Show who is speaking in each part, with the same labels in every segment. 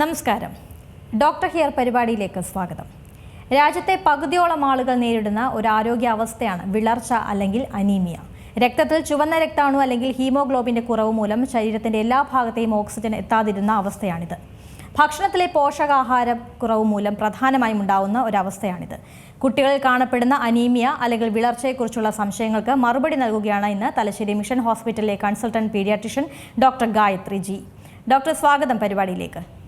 Speaker 1: നമസ്കാരം. Doctor here പരിപാടിയിലേക്ക് സ്വാഗതം. രാജ്യത്തെ പകുതിയോളം ആളുകൾ നേരിടുന്ന ഒരു ആരോഗ്യാവസ്ഥയാണ് വിളർച്ച അല്ലെങ്കിൽ അനീമിയ. രക്തത്തിൽ ചുവന്ന രക്താണു അല്ലെങ്കിൽ ഹീമോഗ്ലോബിന്റെ കുറവ് മൂലം ശരീരത്തിന്റെ എല്ലാ ഭാഗത്തെയും ഓക്സിജൻ എത്താതിരുന്ന അവസ്ഥയാണിത്. ഭക്ഷണത്തിലെ പോഷകാഹാര കുറവ് മൂലം പ്രധാനമായും ഉണ്ടാവുന്ന ഒരവസ്ഥയാണിത്. കുട്ടികളിൽ കാണപ്പെടുന്ന അനീമിയ അല്ലെങ്കിൽ വിളർച്ചയെക്കുറിച്ചുള്ള സംശയങ്ങൾക്ക് മറുപടി നൽകുകയാണ് ഇന്ന് തലശ്ശേരി മിഷൻ ഹോസ്പിറ്റലിലെ consultant pediatrician doctor Gayathri G. Doctor സ്വാഗതം പരിപാടിയിലേക്ക്.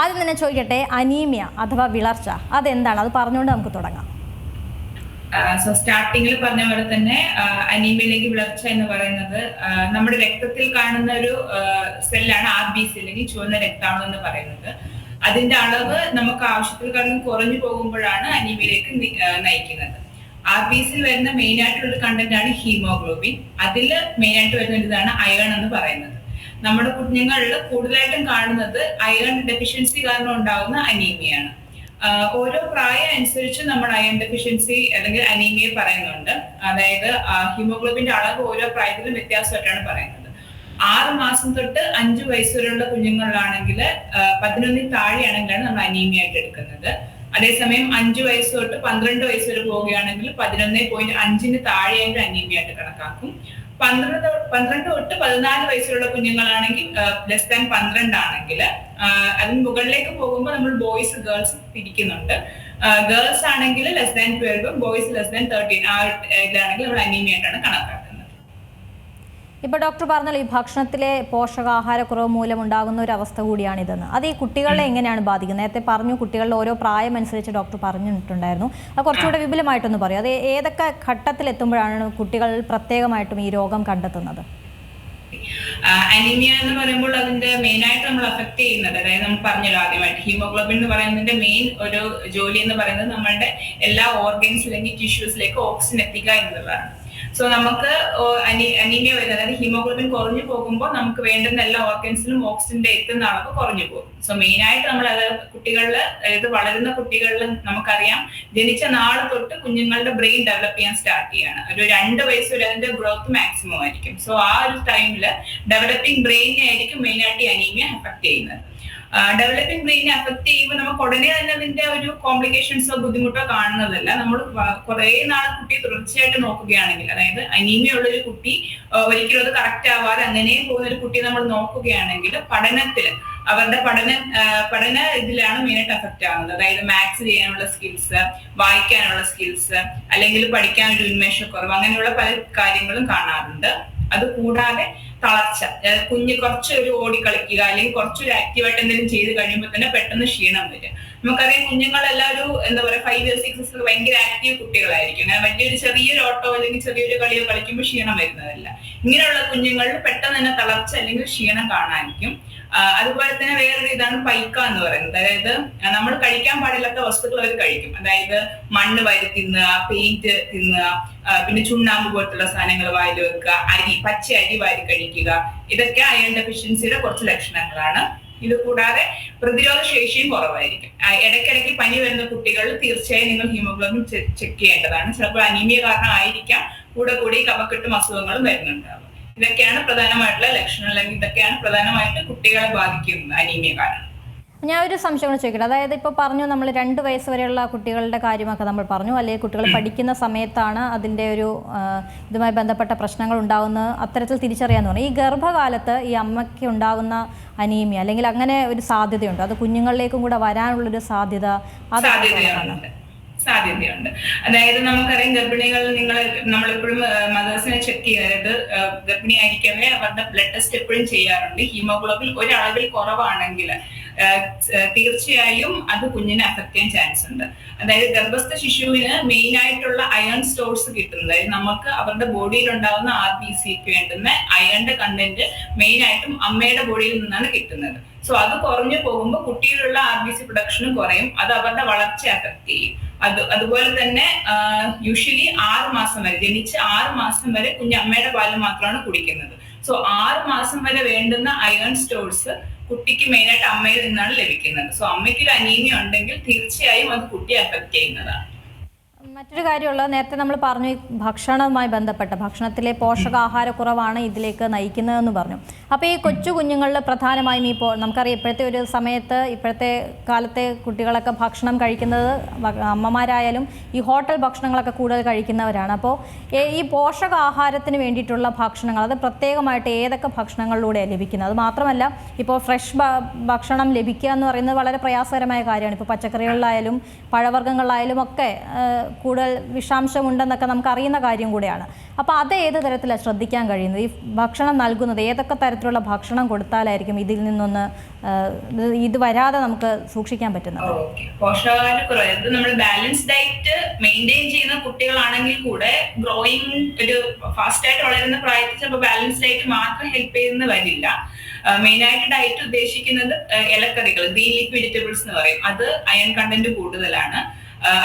Speaker 1: ആദ്യം തന്നെ ചോദിക്കട്ടെ അനീമിയ അഥവാ വിളർച്ച അതെന്താണ്? അത് പറഞ്ഞുകൊണ്ട് നമുക്ക് തുടങ്ങാം.
Speaker 2: സ്റ്റാർട്ടിങ്ങിൽ പറഞ്ഞ പോലെ തന്നെ അനീമിയയിലേക്ക് വിളർച്ച എന്ന് പറയുന്നത് നമ്മുടെ രക്തത്തിൽ കാണുന്ന ഒരു സെല്ലാണ് ആർ ബി സി അല്ലെങ്കിൽ ചുവന്ന രക്താണു എന്ന് പറയുന്നത്. അതിന്റെ അളവ് നമുക്ക് ആവശ്യത്തിൽ കാരണം കുറഞ്ഞു പോകുമ്പോഴാണ് അനീമിയയിലേക്ക് നയിക്കുന്നത്. ആർ ബി സിയിൽ വരുന്ന മെയിൻ ആയിട്ടുള്ള കണ്ടന്റ് ആണ് ഹീമോഗ്ലോബിൻ അതിൽ മെയിൻ ആയിട്ട് വരുന്ന ഇതാണ് അയൺ എന്ന് പറയുന്നത്. നമ്മുടെ കുഞ്ഞുങ്ങളിൽ കൂടുതലായിട്ടും കാണുന്നത് അയൺ ഡെഫിഷ്യൻസി കാരണം ഉണ്ടാകുന്ന അനീമിയാണ് ഓരോ പ്രായം അനുസരിച്ച് നമ്മൾ അയൺ ഡെഫിഷ്യൻസി അല്ലെങ്കിൽ അനീമിയ പറയുന്നുണ്ട്. അതായത് ഹീമോഗ്ലോബിന്റെ അളവ് ഓരോ പ്രായത്തിലും വ്യത്യാസമായിട്ടാണ് പറയുന്നത്. ആറ് മാസം തൊട്ട് അഞ്ചു വയസ്സ് വരെയുള്ള കുഞ്ഞുങ്ങളിലാണെങ്കിൽ പതിനൊന്നിൽ താഴെയാണെങ്കിലാണ് നമ്മൾ അനീമിയ ആയിട്ട് എടുക്കുന്നത്. അതേസമയം അഞ്ചു വയസ്സ് തൊട്ട് പന്ത്രണ്ട് വയസ്സ് വരെ പോവുകയാണെങ്കിൽ പതിനൊന്ന് പോയിന്റ് അഞ്ചിന് താഴെയായിട്ട് അനീമിയ ആയിട്ട് കണക്കാക്കും. പന്ത്രണ്ട് പന്ത്രണ്ട് തൊട്ട് പതിനാല് വയസ്സിലുള്ള കുഞ്ഞുങ്ങളാണെങ്കിൽ ലെസ് ദാൻ പന്ത്രണ്ട് ആണെങ്കിൽ അതിന് മുകളിലേക്ക് പോകുമ്പോൾ നമ്മൾ ബോയ്സ് ഗേൾസ് തിരിക്കുന്നുണ്ട് ഗേൾസ് ആണെങ്കിൽ ലെസ് ദാൻ ട്വൽവും ബോയ്സ് ലെസ് ദാൻ തേർട്ടീൻ ആ ഇതിലാണെങ്കിൽ നമ്മൾ അനീമിയായിട്ടാണ് കണക്കാക്കുന്നത്.
Speaker 1: ഇപ്പോൾ ഡോക്ടർ പറഞ്ഞല്ലോ ഈ ഭക്ഷണത്തിലെ പോഷകാഹാരക്കുറവ് മൂലം ഉണ്ടാകുന്ന ഒരു അവസ്ഥ കൂടിയാണിതെന്ന്. അത് ഈ കുട്ടികളെ എങ്ങനെയാണ് ബാധിക്കുന്നത്? നേരത്തെ പറഞ്ഞു കുട്ടികളുടെ ഓരോ പ്രായം അനുസരിച്ച് ഡോക്ടർ പറഞ്ഞിട്ടുണ്ടായിരുന്നു. അത് കുറച്ചുകൂടെ വിപുലമായിട്ടൊന്ന് പറയും. അത് ഏതൊക്കെ ഘട്ടത്തിൽ എത്തുമ്പോഴാണ് കുട്ടികൾ പ്രത്യേകമായിട്ടും ഈ രോഗം കണ്ടെത്തുന്നത്?
Speaker 2: അനീമിയ എന്ന് പറയുമ്പോൾ അതിന്റെ മെയിൻ ആയിട്ട് നമ്മൾ അഫക്ട് ചെയ്യുന്നത്. അതായത് നമ്മൾ പറഞ്ഞല്ലോ ആദ്യമായിട്ട് ഹീമോഗ്ലോബിൻ എന്ന് പറയുന്നതിന്റെ മെയിൻ ഒരു ജോലി എന്ന് പറയുന്നത് നമ്മളുടെ എല്ലാ ഓർഗൻസ് അല്ലെങ്കിൽ ടിഷ്യൂസിലേക്ക് ഓക്സിജൻ എത്തിക്കുക എന്നുള്ളതാണ്. സോ നമുക്ക് അനീമിയ വരുന്നത് അതായത് ഹീമോഗ്ലോബിൻ കുറഞ്ഞു പോകുമ്പോൾ നമുക്ക് വേണ്ടുന്ന എല്ലാ ഓർഗൻസിലും ഓക്സിജന്റെ എത്തുന്ന അളവ് കുറഞ്ഞു പോകും. സോ മെയിൻ ആയിട്ട് നമ്മൾ അത് കുട്ടികളിൽ അതായത് വളരുന്ന കുട്ടികളിൽ നമുക്കറിയാം ജനിച്ച നാൾ തൊട്ട് കുഞ്ഞുങ്ങളുടെ ബ്രെയിൻ ഡെവലപ്പ് ചെയ്യാൻ സ്റ്റാർട്ട് ചെയ്യാണ്. ഒരു രണ്ട് വയസ്സ് വരെ അതിന്റെ ഗ്രോത്ത് മാക്സിമം ആയിരിക്കും. സോ ആ ഒരു ടൈമിൽ ഡെവലപ്പിംഗ് ബ്രെയിനെ ആയിരിക്കും മെയിൻ ആയിട്ട് അനീമിയ അഫക്ട് ചെയ്യുന്നത്. ഡെവലപ്പിംഗ് ബ്രെയിനെ അഫക്ട് ചെയ്യുമ്പോൾ നമുക്ക് ഉടനെ തന്നെ അതിന്റെ ഒരു കോംപ്ലിക്കേഷൻസോ ബുദ്ധിമുട്ടോ കാണുന്നതല്ല. നമ്മൾ കുറെ നാൾ കുട്ടി തുടർച്ചയായിട്ട് നോക്കുകയാണെങ്കിൽ അതായത് അനീമിയ ഉള്ള ഒരു കുട്ടി ഒരിക്കലും അത് കറക്റ്റ് ആവാതെ അങ്ങനെ പോകുന്ന ഒരു കുട്ടിയെ നമ്മൾ നോക്കുകയാണെങ്കിൽ പഠനത്തിൽ അവരുടെ പഠന പഠന ഇതിലാണ് മെയിനായിട്ട് അഫക്റ്റ് ആവുന്നത്. അതായത് മാത്സ് ചെയ്യാനുള്ള സ്കിൽസ് വായിക്കാനുള്ള സ്കിൽസ് അല്ലെങ്കിൽ പഠിക്കാൻ ഉന്മേഷക്കുറവ് അങ്ങനെയുള്ള പല കാര്യങ്ങളും കാണാറുണ്ട്. അത് കൂടാതെ തളർച്ച. കുഞ്ഞ് കുറച്ചൊരു ഓടി കളിക്കുക അല്ലെങ്കിൽ കുറച്ചൊരു ആക്റ്റീവായിട്ട് എന്തെങ്കിലും ചെയ്ത് കഴിയുമ്പോൾ തന്നെ പെട്ടെന്ന് ക്ഷീണം വരും നമുക്കറിയാം കുഞ്ഞുങ്ങളെല്ലാം ഒരു എന്താ പറയുക ഫൈവ് ഇയർ സിക്സ് ഇയേഴ്സ് ഭയങ്കര ആക്റ്റീവ് കുട്ടികളായിരിക്കും. അങ്ങനെ വലിയൊരു ചെറിയൊരു ഓട്ടോ അല്ലെങ്കിൽ ചെറിയൊരു കളിയോ കളിക്കുമ്പോൾ ക്ഷീണം വരുന്നതല്ല. ഇങ്ങനെയുള്ള കുഞ്ഞുങ്ങളിൽ പെട്ടെന്ന് തന്നെ തളർച്ച അല്ലെങ്കിൽ ക്ഷീണം കാണാനിരിക്കും. അതുപോലെ തന്നെ വേറൊരു ഇതാണ് പൈക്ക എന്ന് പറയുന്നത്. അതായത് നമ്മൾ കഴിക്കാൻ പാടില്ലാത്ത വസ്തുക്കൾ അവർ കഴിക്കും. അതായത് മണ്ണ് വരി തിന്നുക പെയിന്റ് തിന്നുക പിന്നെ ചുണ്ണാമ്പ് പോലത്തുള്ള സാധനങ്ങൾ വായിൽ വെക്കുക അരി പച്ച അരി വാരി കഴിക്കുക. ഇതൊക്കെ അയൺ ഡെഫിഷ്യൻസിയുടെ കുറച്ച് ലക്ഷണങ്ങളാണ്. ഇത് കൂടാതെ പ്രതിരോധ ശേഷിയും കുറവായിരിക്കും. ഇടയ്ക്കിടയ്ക്ക് പനി വരുന്ന കുട്ടികളിൽ തീർച്ചയായും നിങ്ങൾ ഹീമോഗ്ലോബിൻ ചെക്ക് ചെയ്യേണ്ടതാണ്. ചിലപ്പോൾ അനീമിയ കാരണം ആയിരിക്കാം കൂടെ കൂടി കഫക്കെട്ടും അസുഖങ്ങളും വരുന്നുണ്ടാവും. ഇതൊക്കെയാണ് പ്രധാനമായിട്ടുള്ള ലക്ഷണം അല്ലെങ്കിൽ ഇതൊക്കെയാണ് പ്രധാനമായിട്ട് കുട്ടികളെ ബാധിക്കുന്നത് അനീമിയ കാരണം.
Speaker 1: ഞാൻ ഒരു സംശയം കൂടെ ചോദിക്കട്ടെ. അതായത് ഇപ്പോൾ പറഞ്ഞു നമ്മൾ രണ്ട് വയസ്സ് വരെയുള്ള കുട്ടികളുടെ കാര്യമൊക്കെ നമ്മൾ പറഞ്ഞു. അല്ലെങ്കിൽ കുട്ടികൾ പഠിക്കുന്ന സമയത്താണ് അതിന്റെ ഒരു ഇതുമായി ബന്ധപ്പെട്ട പ്രശ്നങ്ങൾ ഉണ്ടാകുന്നത് അത്തരത്തിൽ തിരിച്ചറിയാന്ന് പറഞ്ഞു. ഈ ഗർഭകാലത്ത് ഈ അമ്മയ്ക്ക് ഉണ്ടാകുന്ന അനീമിയ അല്ലെങ്കിൽ അങ്ങനെ ഒരു സാധ്യതയുണ്ട്. അത് കുഞ്ഞുങ്ങളിലേക്കും കൂടെ വരാനുള്ളൊരു സാധ്യത അത്
Speaker 2: സാധ്യതയുണ്ട്. അതായത് നമുക്കറിയാം ഗർഭിണികൾ നിങ്ങൾ നമ്മളെപ്പോഴും മദേഴ്സിനെ ചെക്ക് ചെയ്യരുത്. ഗർഭിണി ആയിരിക്കവേ അവരുടെ ബ്ലഡ് ടെസ്റ്റ് എപ്പോഴും ചെയ്യാറുണ്ട്. ഹീമോഗ്ലോബിൻ ഒരളവിൽ കുറവാണെങ്കിൽ തീർച്ചയായും അത് കുഞ്ഞിനെ അഫക്ട് ചെയ്യാൻ ചാൻസ് ഉണ്ട്. അതായത് ഗർഭസ്ഥ ശിശുവിന് മെയിൻ ആയിട്ടുള്ള അയൺ സ്റ്റോർസ് കിട്ടുന്നത്. നമുക്ക് അവരുടെ ബോഡിയിൽ ഉണ്ടാകുന്ന ആർ ബി സിക്ക് വേണ്ടുന്ന അയണിന്റെ കണ്ടന്റ് മെയിൻ ആയിട്ടും അമ്മയുടെ ബോഡിയിൽ നിന്നാണ് കിട്ടുന്നത്. സോ അത് കുറഞ്ഞു പോകുമ്പോൾ കുട്ടിയിലുള്ള ആർ ബി സി പ്രൊഡക്ഷനും കുറയും. അത് അവരുടെ വളർച്ചയെ അഫക്ട് ചെയ്യും. അത് അതുപോലെ തന്നെ യൂഷ്വലി ആറ് മാസം വരെ ജനിച്ച് ആറ് മാസം വരെ കുഞ്ഞ് അമ്മയുടെ പാൽ മാത്രമാണ് കുടിക്കുന്നത്. സോ ആറ് മാസം വരെ വേണ്ടുന്ന അയൺ സ്റ്റോർസ് കുട്ടിക്ക് മെയിനായിട്ട് അമ്മയിൽ നിന്നാണ് ലഭിക്കുന്നത്. സോ അമ്മയ്ക്ക് ഒരു അനീമിയ ഉണ്ടെങ്കിൽ തീർച്ചയായും അത് കുട്ടിയെ അഫക്ട് ചെയ്യുന്നതാണ്.
Speaker 1: മറ്റൊരു കാര്യമുള്ളത് നേരത്തെ നമ്മൾ പറഞ്ഞു ഭക്ഷണവുമായി ബന്ധപ്പെട്ട ഭക്ഷണത്തിലെ പോഷകാഹാരക്കുറവാണ് ഇതിലേക്ക് നയിക്കുന്നതെന്ന് പറഞ്ഞു. അപ്പോൾ ഈ കൊച്ചു കുഞ്ഞുങ്ങളിൽ പ്രധാനമായും ഇപ്പോൾ നമുക്കറിയാം ഇപ്പോഴത്തെ ഒരു സമയത്ത് ഇപ്പോഴത്തെ കാലത്തെ കുട്ടികളൊക്കെ ഭക്ഷണം കഴിക്കുന്നത് അമ്മമാരായാലും ഈ ഹോട്ടൽ ഭക്ഷണങ്ങളൊക്കെ കൂടുതൽ കഴിക്കുന്നവരാണ്. അപ്പോൾ ഈ പോഷകാഹാരത്തിന് വേണ്ടിയിട്ടുള്ള ഭക്ഷണങ്ങൾ അത് പ്രത്യേകമായിട്ട് ഏതൊക്കെ ഭക്ഷണങ്ങളിലൂടെയാണ് ലഭിക്കുന്നത്? അത് മാത്രമല്ല ഇപ്പോൾ ഫ്രഷ് ഭക്ഷണം ലഭിക്കുക എന്ന് പറയുന്നത് വളരെ പ്രയാസകരമായ കാര്യമാണ്. ഇപ്പോൾ പച്ചക്കറികളിലായാലും പഴവർഗങ്ങളിലായാലും ഒക്കെ കൂടുതൽ വിഷാംശമുണ്ടെന്നൊക്കെ നമുക്ക് അറിയുന്ന കാര്യം കൂടെയാണ്. അപ്പോൾ അത് ഏത് തരത്തിലാണ് ശ്രദ്ധിക്കാൻ കഴിയുന്നത്? ഈ ഭക്ഷണം നൽകുന്നത് ഏതൊക്കെ തരത്തിലുള്ള ഭക്ഷണം കൊടുത്താലായിരിക്കും ഇതിൽ നിന്നൊന്ന് ഇത് വരാതെ നമുക്ക് സൂക്ഷിക്കാൻ പറ്റുന്നത്?
Speaker 2: പോഷകാഹാരക്കുറവ്. നമ്മൾ ബാലൻസ് ഡയറ്റ് മെയിന്റെയിൻ ചെയ്യുന്ന കുട്ടികളാണെങ്കിൽ കൂടെ ഗ്രോയിങ് ഒരു ഫാസ്റ്റ് ആയിട്ട് വളരുന്ന പ്രായത്തിൽ ചിലപ്പോൾ ബാലൻസ് ഡയറ്റ് മാത്രം ഹെൽപ്പ് ചെയ്യുന്ന വരില്ല. മെയിൻ ആയിട്ട് ഡയറ്റ് ഉദ്ദേശിക്കുന്നത് ഇലക്കറികൾ ഗ്രീൻ ലീഫ് വെജിറ്റബിൾസ് എന്ന് പറയും. അത് അയൺ കണ്ടന്റ് കൂടുതലാണ്.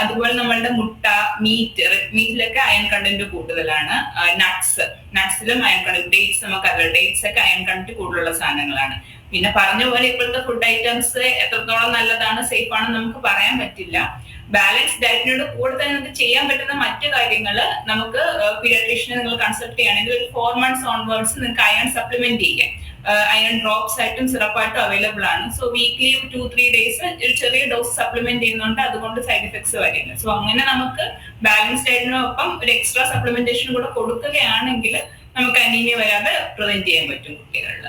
Speaker 2: അതുപോലെ നമ്മളുടെ മുട്ട മീറ്റ് റെഡ് മീറ്റിലൊക്കെ അയൺ കണ്ടന്റ് കൂടുതലാണ്. നട്ട്സ് നട്ട്സിലും അയൺ കണ്ടന്റ് ഡേറ്റ്സ് നമുക്കറിയാം ഡേറ്റ്സ് ഒക്കെ അയൺ കണ്ടന്റ് കൂടുതലുള്ള സാധനങ്ങളാണ്. പിന്നെ പറഞ്ഞ പോലെ ഇപ്പോഴത്തെ ഫുഡ് ഐറ്റംസ് എത്രത്തോളം നല്ലതാണ് സേഫ് ആണെന്ന് നമുക്ക് പറയാൻ പറ്റില്ല. ബാലൻസ് ഡയറ്റിനോട് കൂടെ തന്നെ നമുക്ക് ചെയ്യാൻ പറ്റുന്ന മറ്റു കാര്യങ്ങൾ നമുക്ക് പീഡിയാട്രീഷ്യനെ നിങ്ങൾ കൺസൾട്ട് ചെയ്യുകയാണെങ്കിൽ ഒരു ഫോർ മന്ത്സ് ഓൺവേർഡ്സ് നിങ്ങൾക്ക് അയൺ സപ്ലിമെന്റ് ചെയ്യാം. അയൺ ഡ്രോപ്സ് ആയിട്ടും സിറപ്പായിട്ടും അവൈലബിൾ ആണ്. So weekly two three days ഒരു ചെറിയ ഡോസ് സപ്ലിമെന്റ് ചെയ്യുന്നുണ്ട്. അതുകൊണ്ട് സൈഡ് എഫക്ട്സ് വരില്ല സോ അങ്ങനെ നമുക്ക് ബാലൻസ് ഡയറ്റിനൊപ്പം ഒരു എക്സ്ട്രാ സപ്ലിമെന്റേഷൻ കൂടെ കൊടുക്കുകയാണെങ്കിൽ നമുക്ക് അനീമിയ വരാതെ പ്രിവെന്റ് ചെയ്യാൻ പറ്റും കുട്ടികളിൽ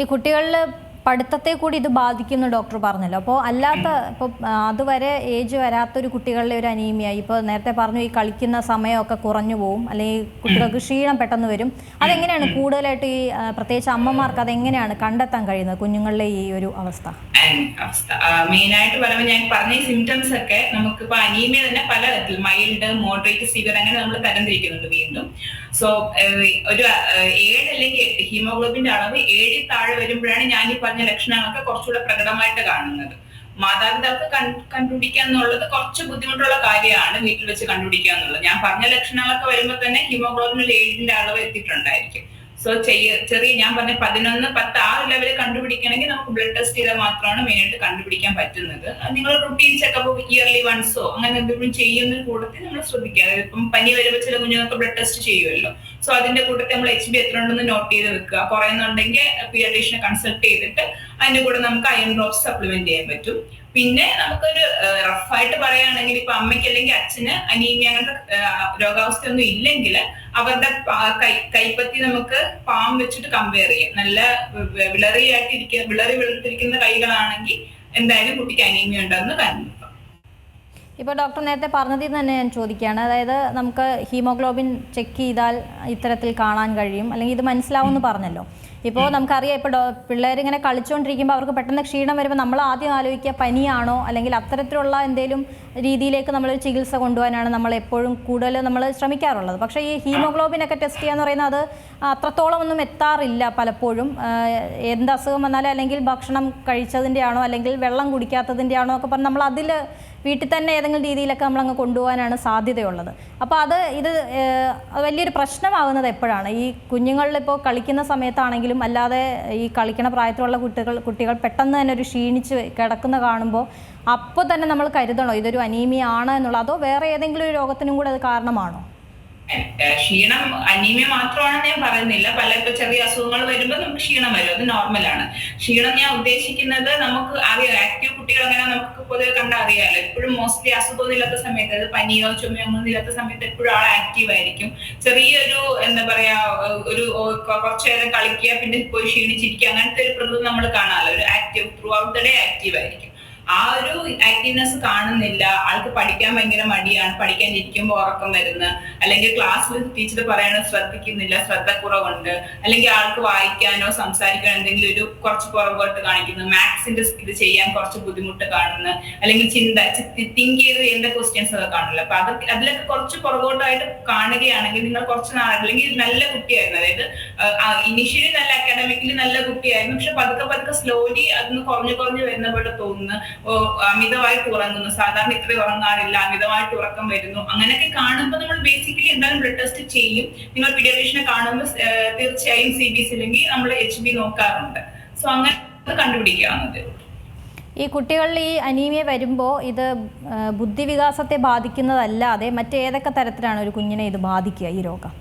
Speaker 1: ഈ കുട്ടികളിൽ പഠിത്തത്തെ കൂടി ഇത് ബാധിക്കുന്നു ഡോക്ടർ പറഞ്ഞല്ലോ. അപ്പോൾ അല്ലാത്ത ഇപ്പോൾ അതുവരെ ഏജ് വരാത്തൊരു കുട്ടികളുടെ ഒരു അനീമിയ ഇപ്പോൾ നേരത്തെ പറഞ്ഞു ഈ കളിക്കുന്ന സമയമൊക്കെ കുറഞ്ഞു പോവും അല്ലെങ്കിൽ കുട്ടികൾക്ക് ക്ഷീണം പെട്ടെന്ന് വരും. അതെങ്ങനെയാണ് കൂടുതലായിട്ട് ഈ പ്രത്യേകിച്ച് അമ്മമാർക്ക് അതെങ്ങനെയാണ് കണ്ടെത്താൻ കഴിയുന്നത് കുഞ്ഞുങ്ങളിലെ ഈ ഒരു അവസ്ഥ?
Speaker 2: അവസ്ഥ. മെയിൻ ആയിട്ട് പറയുമ്പോൾ ഞാൻ പറഞ്ഞ സിംറ്റംസ് ഒക്കെ നമുക്കിപ്പോ അനീമിയ തന്നെ പല തരത്തിൽ മൈൽഡ് മോഡറേറ്റ് സിവിയർ അങ്ങനെ നമ്മൾ തരംതിരിക്കുന്നുണ്ട് വീണ്ടും. സോ ഒരു ഏഴ് അല്ലെങ്കിൽ ഹീമോഗ്ലോബിന്റെ അളവ് ഏഴിൽ താഴെ വരുമ്പോഴാണ് ഞാൻ ഈ പറഞ്ഞ ലക്ഷണങ്ങളൊക്കെ കുറച്ചുകൂടെ പ്രകടമായിട്ട് കാണുന്നത്. മാതാപിതാക്കൾ കണ്ടുപിടിക്കുക എന്നുള്ളത് കുറച്ച് ബുദ്ധിമുട്ടുള്ള കാര്യമാണ് വീട്ടിൽ വെച്ച് കണ്ടുപിടിക്കുക എന്നുള്ളത്. ഞാൻ പറഞ്ഞ ലക്ഷണങ്ങളൊക്കെ വരുമ്പോൾ തന്നെ ഹീമോഗ്ലോബിനിൽ ഏഴിന്റെ അളവ് എത്തിയിട്ടുണ്ടായിരിക്കും. സോ ചെയ്യ ചെറിയ ഞാൻ പറഞ്ഞ പതിനൊന്ന് പത്ത് ആ ലെവൽ കണ്ടുപിടിക്കണമെങ്കിൽ നമുക്ക് ബ്ലഡ് ടെസ്റ്റ് ചെയ്താൽ മാത്രമാണ് മെയിൻ ആയിട്ട് കണ്ടുപിടിക്കാൻ പറ്റുന്നത്. നിങ്ങൾ റുട്ടീൻ ചെക്കപ്പ് ഇയർലി വൺസോ അങ്ങനെ എന്തെങ്കിലും ചെയ്യുന്ന കൂട്ടത്തിൽ നമ്മൾ ശ്രദ്ധിക്കുക. ഇപ്പം പനി വരുമ്പോൾ ചില കുഞ്ഞുങ്ങൾക്ക് ബ്ലഡ് ടെസ്റ്റ് ചെയ്യുമല്ലോ. സോ അതിന്റെ കൂട്ടത്തിൽ നമ്മൾ എച്ച് ബി എത്ര ഉണ്ടെന്ന് നോട്ട് ചെയ്ത് വെക്കുക. കുറയുന്നുണ്ടെങ്കിൽ പീഡിയാട്രീഷനെ കൺസൾട്ട് ചെയ്തിട്ട് അതിന്റെ കൂടെ നമുക്ക് അയൺ ഡ്രോപ്സ് സപ്ലിമെന്റ് ചെയ്യാൻ പറ്റും. പിന്നെ നമുക്കൊരു റഫായിട്ട് പറയുകയാണെങ്കിൽ ഇപ്പൊ അമ്മയ്ക്ക് അല്ലെങ്കിൽ അച്ഛന് അനീമിയ അങ്ങനത്തെ രോഗാവസ്ഥ ഒന്നും ഇല്ലെങ്കിൽ അവരുടെ കൈ കൈപ്പത്തി നമുക്ക് പാം വെച്ചിട്ട് കമ്പയർ ചെയ്യാം. നല്ല വിളറി ആയിട്ടിരിക്കുന്ന വിളറി വെളുത്തിരിക്കുന്ന കൈകളാണെങ്കിൽ എന്തായാലും കുട്ടിക്ക് അനീമിയ ഉണ്ടെന്ന് കാര്യം
Speaker 1: ഇപ്പോൾ ഡോക്ടർ നേരത്തെ പറഞ്ഞതിൽ തന്നെ ഞാൻ ചോദിക്കുകയാണ്. അതായത് നമുക്ക് ഹീമോഗ്ലോബിൻ ചെക്ക് ചെയ്താൽ ഇത്തരത്തിൽ കാണാൻ കഴിയും. അല്ലെങ്കിൽ ഇത് മനസ്സിലാവും എന്ന് പറഞ്ഞല്ലോ. ഇപ്പോൾ നമുക്കറിയാം ഇപ്പോൾ പിള്ളേർ ഇങ്ങനെ കളിച്ചുകൊണ്ടിരിക്കുമ്പോൾ അവർക്ക് പെട്ടെന്ന് ക്ഷീണം വരുമ്പോൾ നമ്മൾ ആദ്യം ആലോചിക്കുക പനിയാണോ? അല്ലെങ്കിൽ അത്തരത്തിലുള്ള എന്തെങ്കിലും രീതിയിലേക്ക് നമ്മൾ ചികിത്സ കൊണ്ടുപോകാനാണ് നമ്മൾ എപ്പോഴും കൂടുതൽ നമ്മൾ ശ്രമിക്കാറുള്ളത്. പക്ഷേ ഈ ഹീമോഗ്ലോബിൻ ഒക്കെ ടെസ്റ്റ് ചെയ്യാന്ന് പറയുന്നത് അത് അത്രത്തോളം ഒന്നും എത്താറില്ല പലപ്പോഴും. എന്ത് അസുഖം വന്നാലും അല്ലെങ്കിൽ ഭക്ഷണം കഴിച്ചതിന്റെ ആണോ അല്ലെങ്കിൽ വെള്ളം കുടിക്കാത്തതിന്റെ ആണോ ഒക്കെ പറഞ്ഞ് നമ്മൾ അതിൽ വീട്ടിൽ തന്നെ ഏതെങ്കിലും രീതിയിലൊക്കെ നമ്മൾ നമ്മളങ്ങ് കൊണ്ടുപോകാനാണ് സാധ്യതയുള്ളത്. അപ്പോൾ അത് ഇത് വലിയൊരു പ്രശ്നമാകുന്നത് എപ്പോഴാണ്? ഈ കുഞ്ഞുങ്ങളിലിപ്പോൾ കളിക്കുന്ന സമയത്താണെങ്കിലും അല്ലാതെ ഈ കളിക്കണ പ്രായത്തിലുള്ള കുട്ടികൾ കുട്ടികൾ പെട്ടെന്ന് തന്നെ ഒരു ക്ഷീണിച്ച് കിടക്കുന്ന കാണുമ്പോൾ അപ്പോൾ തന്നെ നമ്മൾ കരുതണോ ഇതൊരു അനീമിയ ആണ് എന്നുള്ള? അതോ വേറെ ഏതെങ്കിലും ഒരു രോഗത്തിനും കൂടെ അത് കാരണമാണോ?
Speaker 2: ക്ഷീണം അനീമിയ മാത്രമാണെന്ന് ഞാൻ പറയുന്നില്ല. പല ഇപ്പൊ ചെറിയ അസുഖങ്ങൾ വരുമ്പോൾ നമുക്ക് ക്ഷീണം വരും. അത് നോർമലാണ് ക്ഷീണം ഞാൻ ഉദ്ദേശിക്കുന്നത് നമുക്ക് അറിയാം. ആക്റ്റീവ് കുട്ടികൾ അങ്ങനെ നമുക്ക് പൊതുവെ കണ്ട അറിയാമല്ലോ എപ്പോഴും മോസ്റ്റ്ലി അസുഖം ഇല്ലാത്ത സമയത്ത് അത് പനിയോ ചുമയോ ഒന്നും ഇല്ലാത്ത സമയത്ത് എപ്പോഴും ആൾ ആക്റ്റീവ് ആയിരിക്കും. ചെറിയൊരു എന്താ പറയാ ഒരു കുറച്ചു നേരം കളിക്കുക പിന്നെ പോയി ക്ഷീണിച്ചിരിക്കുക അങ്ങനത്തെ ഒരു പ്രകൃതി നമ്മൾ കാണാമല്ലോ. ഒരു active throughout the day active ആയിരിക്കും. ആ ഒരു ആക്റ്റീവ്നെസ് കാണുന്നില്ല. ആൾക്ക് പഠിക്കാൻ ഭയങ്കര മടിയാണ്. പഠിക്കാൻ ഇരിക്കുമ്പോൾ ഉറക്കം വരുന്ന. അല്ലെങ്കിൽ ക്ലാസ്സിൽ ടീച്ചർ പറയണ ശ്രദ്ധിക്കുന്നില്ല ശ്രദ്ധ കുറവുണ്ട്. അല്ലെങ്കിൽ ആൾക്ക് വായിക്കാനോ സംസാരിക്കാനോ എന്തെങ്കിലും ഒരു കുറച്ച് പുറകോട്ട് കാണിക്കുന്നു. മാത്സിന്റെ ഇത് ചെയ്യാൻ കുറച്ച് ബുദ്ധിമുട്ട് കാണുന്നു. അല്ലെങ്കിൽ ചിന്ത തിങ്ക് ചെയ്ത് ചെയ്യേണ്ട ക്വസ്റ്റ്യൻസ് ഒക്കെ കാണില്ല അപ്പൊ അതൊക്കെ അതിലൊക്കെ കുറച്ച് പുറകോട്ടായിട്ട് കാണുകയാണെങ്കിൽ നിങ്ങൾ കുറച്ച് നാൾ അല്ലെങ്കിൽ നല്ല കുട്ടിയായിരുന്നു. അതായത് ഇനിഷ്യലി നല്ല അക്കാഡമിക്കലി നല്ല കുട്ടിയായിരുന്നു. പക്ഷെ പതുക്കെ പതുക്കെ സ്ലോലി അതൊന്ന് കുറഞ്ഞു കുറഞ്ഞു വരുന്ന പോലെ തോന്നുന്നു. അമിതമായിട്ട് ഉറങ്ങുന്നു സാധാരണ ഇത്ര ഉറങ്ങാറില്ല അമിതമായിട്ട് ഉറക്കം വരുന്നു. അങ്ങനെയൊക്കെ കാണുമ്പോൾ നമ്മൾ ബേസിക്കലി എന്തായാലും ബ്ലഡ് ടെസ്റ്റ് ചെയ്യും. നിങ്ങൾ പീഡിയാട്രീഷനെ കാണുമ്പോൾ തീർച്ചയായും സി ബി സി അല്ലെങ്കിൽ നമ്മൾ എച്ച് ബി നോക്കാറുണ്ട്. സോ അങ്ങനെ കണ്ടുപിടിക്കാവുന്നത്
Speaker 1: ഈ കുട്ടികളിൽ ഈ അനീമിയ വരുമ്പോൾ ഇത് ബുദ്ധിവികാസത്തെ ബാധിക്കുന്നതല്ലാതെ മറ്റേതൊക്കെ തരത്തിലാണ് ഒരു കുഞ്ഞിനെ ഇത് ബാധിക്കുക ഈ രോഗം?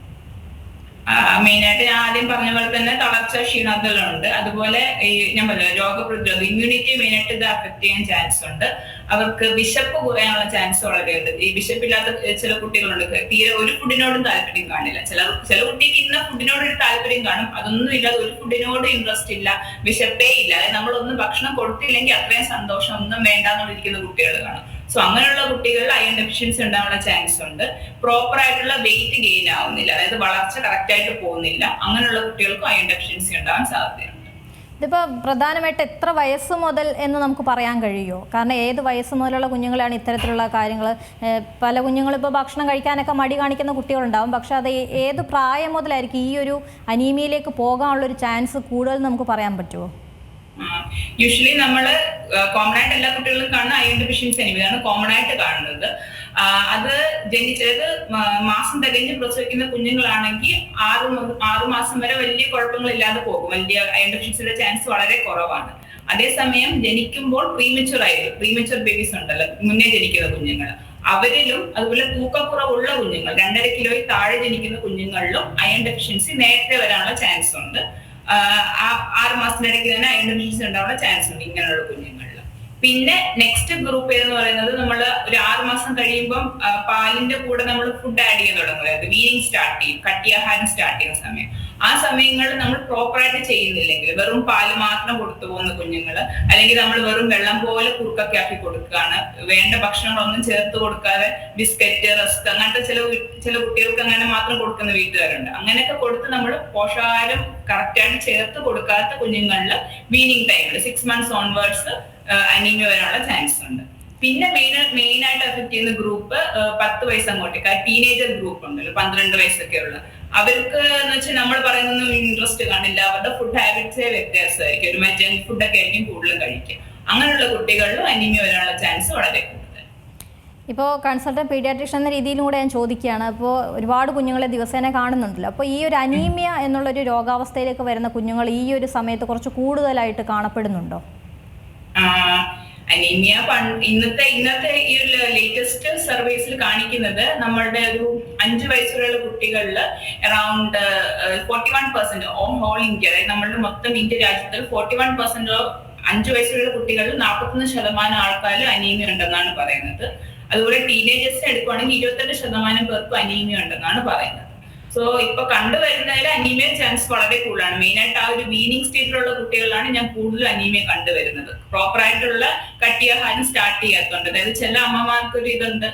Speaker 2: മെയിനായിട്ട് ഞാൻ ആദ്യം പറഞ്ഞ പോലെ തന്നെ തളർച്ച ക്ഷീണതകളുണ്ട്. അതുപോലെ ഈ ഞാൻ പറഞ്ഞ രോഗപ്രതിരോധം ഇമ്മ്യൂണിറ്റി മെയിനായിട്ട് ഇത് അഫക്ട് ചെയ്യാൻ ചാൻസ് ഉണ്ട്. അവർക്ക് വിശപ്പ് കുറയാനുള്ള ചാൻസ് വളരെ ഉണ്ട് ഈ വിശപ്പില്ലാത്ത ചില കുട്ടികളുണ്ട്. തീരെ ഒരു ഫുഡിനോടും താല്പര്യം കാണില്ല. ചില ചില കുട്ടിക്ക് ഇന്ന ഫുഡിനോട് ഒരു താല്പര്യം കാണും. അതൊന്നും ഇല്ലാതെ ഒരു ഫുഡിനോട് ഇൻട്രസ്റ്റ് ഇല്ല വിശപ്പേ ഇല്ല. അതായത് നമ്മളൊന്നും ഭക്ഷണം കൊടുത്തില്ലെങ്കിൽ അത്രയും സന്തോഷം ഒന്നും വേണ്ടാന്നുള്ളിരിക്കുന്ന കുട്ടികൾ കാണും. സോ അങ്ങനെയുള്ള കുട്ടികളിൽ അയൺ ഡെഫിഷ്യൻസി ഉണ്ടാവാനുള്ള ചാൻസ് ഉണ്ട്. പ്രോപ്പർ ആയിട്ടുള്ള വെയിറ്റ് ഗെയിൻ ആവുന്നില്ല. അതായത് വളർച്ച കറക്റ്റ് ആയിട്ട് പോകുന്നില്ല. അങ്ങനെയുള്ള കുട്ടികൾക്കും അയൺ ഡെഫിഷ്യൻസി ഉണ്ടാവാൻ സാധ്യതയുണ്ട്.
Speaker 1: ഇതിപ്പോൾ പ്രധാനമായിട്ട് എത്ര വയസ്സ് മുതൽ എന്ന് നമുക്ക് പറയാൻ കഴിയുമോ? കാരണം ഏത് വയസ്സ് മുതലുള്ള കുഞ്ഞുങ്ങളാണ് ഇത്തരത്തിലുള്ള കാര്യങ്ങൾ പല കുഞ്ഞുങ്ങളും ഇപ്പോൾ ഭക്ഷണം കഴിക്കാനൊക്കെ മടി കാണിക്കുന്ന കുട്ടികളുണ്ടാവും. പക്ഷെ അത് ഏത് പ്രായം മുതലായിരിക്കും ഈ ഒരു അനീമിയയിലേക്ക് പോകാനുള്ളൊരു ചാൻസ് കൂടുതൽ നമുക്ക് പറയാൻ പറ്റുമോ?
Speaker 2: യൂഷ്വലി നമ്മൾ കോമൺ ആയിട്ട് എല്ലാ കുട്ടികളും കാണുന്ന അയൺ ഡെഫിഷ്യൻസി അനിമിയാണ് കോമൺ ആയിട്ട് കാണുന്നത്. അത് ജനിച്ചത് മാസം തികഞ്ഞ് പ്രസവിക്കുന്ന കുഞ്ഞുങ്ങളാണെങ്കിൽ ആറ് ആറു മാസം വരെ വലിയ കുഴപ്പങ്ങളില്ലാതെ പോകും. വലിയ അയൺ ഡെഫിഷ്യൻസിയുടെ ചാൻസ് വളരെ കുറവാണ്. അതേസമയം ജനിക്കുമ്പോൾ പ്രീമച്ചുർ ആയിരുന്നു പ്രീമച്ചുർ ബേബീസ് ഉണ്ടല്ലോ മുന്നേ ജനിക്കുന്ന കുഞ്ഞുങ്ങൾ. അവരിലും അതുപോലെ തൂക്കക്കുറവുള്ള കുഞ്ഞുങ്ങൾ രണ്ടര കിലോയിൽ താഴെ ജനിക്കുന്ന കുഞ്ഞുങ്ങളിലും അയൺ ഡെഫിഷ്യൻസി നേരത്തെ വരാനുള്ള ചാൻസ് ഉണ്ട്. ആറ് മാസത്തിനിടയ്ക്ക് തന്നെ അയൺ മീൻസ് ഉണ്ടാവാനുള്ള ചാൻസ് ഉണ്ട് ഇങ്ങനെയുള്ള കുഞ്ഞുങ്ങളിൽ. പിന്നെ നെക്സ്റ്റ് ഗ്രൂപ്പ് എന്ന് പറയുന്നത് നമ്മൾ ഒരു ആറ് മാസം കഴിയുമ്പം പാലിന്റെ കൂടെ നമ്മൾ ഫുഡ് ആഡ് ചെയ്യാൻ തുടങ്ങും. വീനിങ് സ്റ്റാർട്ട് ചെയ്യും കട്ടിയാഹാരം സ്റ്റാർട്ട് ചെയ്യുന്ന സമയം. ആ സമയങ്ങളിൽ നമ്മൾ പ്രോപ്പറായിട്ട് ചെയ്യുന്നില്ലെങ്കിൽ വെറും പാൽ മാത്രം കൊടുത്തു പോകുന്ന കുഞ്ഞുങ്ങൾ അല്ലെങ്കിൽ നമ്മൾ വെറും വെള്ളം പോലെ കുറുക്കൊക്കെ ആക്കി കൊടുക്കുകയാണ്. വേണ്ട ഭക്ഷണങ്ങളൊന്നും ചേർത്ത് കൊടുക്കാതെ ബിസ്ക്കറ്റ് റസ്ക് അങ്ങനത്തെ ചില ചില കുട്ടികൾക്ക് അങ്ങനെ മാത്രം കൊടുക്കുന്ന വീട്ടുകാരുണ്ട്. അങ്ങനെയൊക്കെ കൊടുത്ത് നമ്മൾ പോഷകാഹാരം കറക്റ്റായിട്ട് ചേർത്ത് കൊടുക്കാത്ത കുഞ്ഞുങ്ങളിൽ വീനിങ് ടൈമിൽ സിക്സ് മന്ത്സ് ഓൺവേർഡ്സ് അനീമിയ വരാനുള്ള ചാൻസ് ഉണ്ട്. പിന്നെ മെയിൻ മെയിൻ ആയിട്ട് എഫക്ട് ചെയ്യുന്ന ഗ്രൂപ്പ് പത്ത് വയസ്സ് അങ്ങോട്ടേക്ക് ടീനേജർ ഗ്രൂപ്പ് ഉണ്ടല്ലോ പന്ത്രണ്ട് വയസ്സൊക്കെ ഉള്ള അവർക്ക് എന്ന് വെച്ചാൽ നമ്മൾ പറയുന്നൊന്നും ഇൻട്രസ്റ്റ് കാണില്ല. അവരുടെ ഫുഡ് ഹാബിറ്റ്സേ വ്യത്യാസമായിരിക്കും. ഒരു ജങ്ക് ഫുഡൊക്കെ ആയിരിക്കും കൂടുതലും കഴിക്കുക. അങ്ങനെയുള്ള കുട്ടികളിലും അനീമിയ വരാനുള്ള ചാൻസ് വളരെ
Speaker 1: ഇപ്പോൾ കൺസൾട്ടന്റ് പീഡിയാട്രിഷ്യൻ എന്ന രീതിയിലും ഞാൻ ചോദിക്കുകയാണ്. അപ്പോൾ ഒരുപാട് കുഞ്ഞുങ്ങളെ ദിവസേന കാണുന്നുണ്ടല്ലോ. അപ്പോൾ ഈ ഒരു അനീമിയ എന്നുള്ളൊരു രോഗാവസ്ഥയിലേക്ക് വരുന്ന കുഞ്ഞുങ്ങൾ ഈ ഒരു സമയത്ത് കുറച്ച് കൂടുതലായിട്ട് കാണപ്പെടുന്നുണ്ടോ?
Speaker 2: അനീമിയ ഇന്നത്തെ ഇന്നത്തെ ഈ ഒരു ലേറ്റസ്റ്റ് സർവേസിൽ കാണിക്കുന്നത് നമ്മളുടെ ഒരു അഞ്ച് വയസ്സുള്ള കുട്ടികളിൽ around forty one percent on whole India അതായത് നമ്മളുടെ മൊത്തം ഇന്ത്യ രാജ്യത്തിൽ ഫോർട്ടി വൺ പെർസെന്റ് അഞ്ച് വയസ്സുള്ള കുട്ടികളിൽ നാൽപ്പത്തൊന്ന് ശതമാനം ആൾക്കാർ അനീമിയ ഉണ്ടെന്നാണ് പറയുന്നത്. അതുപോലെ ടീനേജേഴ്സിനെ എടുക്കുവാണെങ്കിൽ ഇരുപത്തെട്ട് ശതമാനം പേർക്കും അനീമിയ ഉണ്ടെന്നാണ് പറയുന്നത്. സോ ഇപ്പൊ കണ്ടുവരുന്നതിൽ അനീമിയ ചാൻസ് വളരെ കൂടുതലാണ്. മെയിൻ ആയിട്ട് ആ ഒരു വീനിങ് സ്റ്റേറ്റിലുള്ള കുട്ടികളാണ് ഞാൻ കൂടുതൽ അനീമിയ കണ്ടുവരുന്നത് പ്രോപ്പർ ആയിട്ടുള്ള കട്ടിയാഹാരം സ്റ്റാർട്ട് ചെയ്യാത്തതുണ്ട് അതായത് ചില അമ്മമാർക്ക് ഒരു ഇതുണ്ട്